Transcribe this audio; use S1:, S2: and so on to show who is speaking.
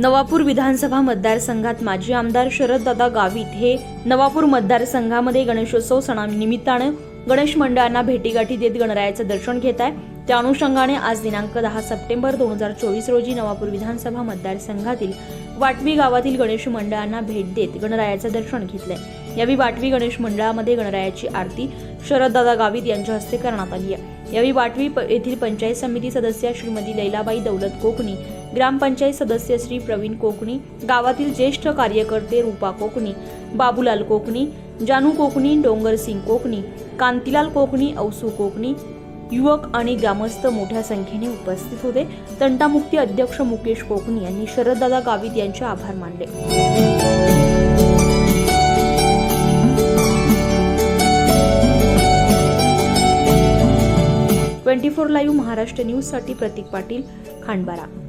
S1: नवापूर विधानसभा मतदारसंघात माजी आमदार शरददादा गावित हे नवापूर मतदारसंघामध्ये गणेशोत्सव सणानिमित्तानं गणेश मंडळांना भेटीगाठी देत गणरायाचं दर्शन घेत आहे. त्या अनुषंगाने आज दिनांक दहा सप्टेंबर दोन हजार चोवीस रोजी नवापूर विधानसभा मतदारसंघातील वाटवी गावातील गणेश मंडळांना भेट देत गणरायाचं दर्शन घेतलंय. यावेळी वाटवी गणेश मंडळामध्ये गणरायाची आरती शरददादा गावित यांच्या हस्ते करण्यात आली आहे. यावेळी वाटवी प- येथील पंचायत समिती सदस्य श्रीमती लैलाबाई दौलत कोकणी ग्रामपंचायत सदस्य श्री प्रवीण कोकणी गावातील ज्येष्ठ कार्यकर्ते रूपा कोकणी बाबूलाल कोकणी जानू कोकणी डोंगरसिंग कोकणी कांतीलाल कोकणी औसू कोकणी युवक आणि ग्रामस्थ मोठ्या संख्येने उपस्थित होते. तंटामुक्ती अध्यक्ष मुकेश कोकणी यांनी शरददादा गावित यांचे आभार मानले. ट्वेंटी फोर लाईव्ह महाराष्ट्र न्यूजसाठी प्रतीक पाटील खांडबारा.